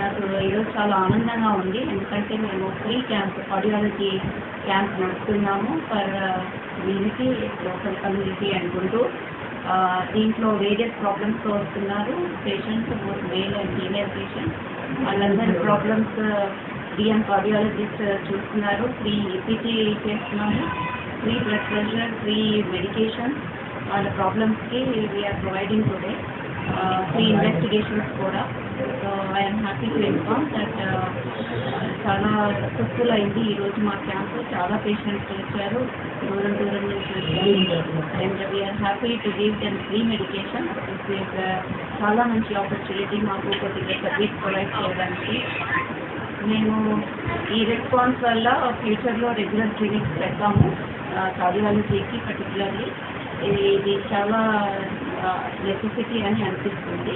నాకు ఈరోజు చాలా ఆనందంగా ఉంది. ఎందుకంటే మేము ఫ్రీ క్యాంప్ కార్డియాలజీ క్యాంప్ నడుపుతున్నాము. ఫర్ కమ్యూనిటీ లోకల్ కమ్యూనిటీ అనుకుంటూ దీంట్లో వేరియస్ ప్రాబ్లమ్స్తో వస్తున్నారు. Patients male and female patients. వాళ్ళందరి ప్రాబ్లమ్స్ డిఎం కార్డియాలజిస్ట్ చూస్తున్నారు. ఫ్రీ ఈపీటీ చేస్తున్నాము. Free blood pressure free medication. వాళ్ళ ప్రాబ్లమ్స్కి we're providing today free investigations కూడా. So I am inform that చాలా సక్సెస్ఫుల్ అయింది. ఈరోజు మా క్యాంప్ చాలా పేషెంట్స్ వచ్చారు. దూరం దూరం నుంచి and we're happy to give them free medication చాలా మంచి ఆపర్చునిటీ మాకు కొద్దిగా సర్వీస్ ప్రొవైడ్ చేయడానికి. మేము ఈ రెస్పాన్స్ వల్ల ఫ్యూచర్లో రెగ్యులర్ క్లినిక్స్ పెడతాము. కార్డియాలజీకి పర్టికులర్లీ ఇది చాలా నెసెసిటీ అని అనిపిస్తుంది.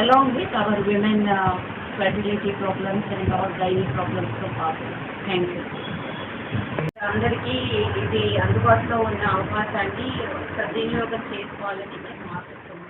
Along with our women fertility problems and all gynae ప్రాబ్లమ్స్తో పాటు థ్యాంక్ యూ అందరికీ ఇది అందుబాటులో ఉన్న అవకాశాన్ని సద్వినియోగం చేసుకోవాలని నేను